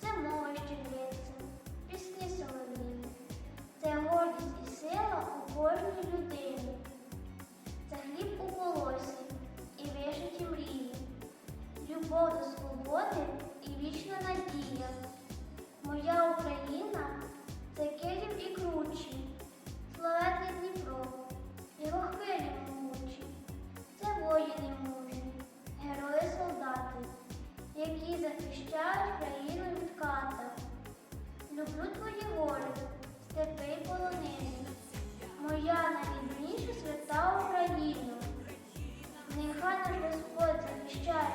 це мова лється, пісні це гордість і сила у кожній людині, які захищають країну від ката. Люблю твої гори, степи й полонини, моя найрідніша свята Україна. Нехай наш Господь захищає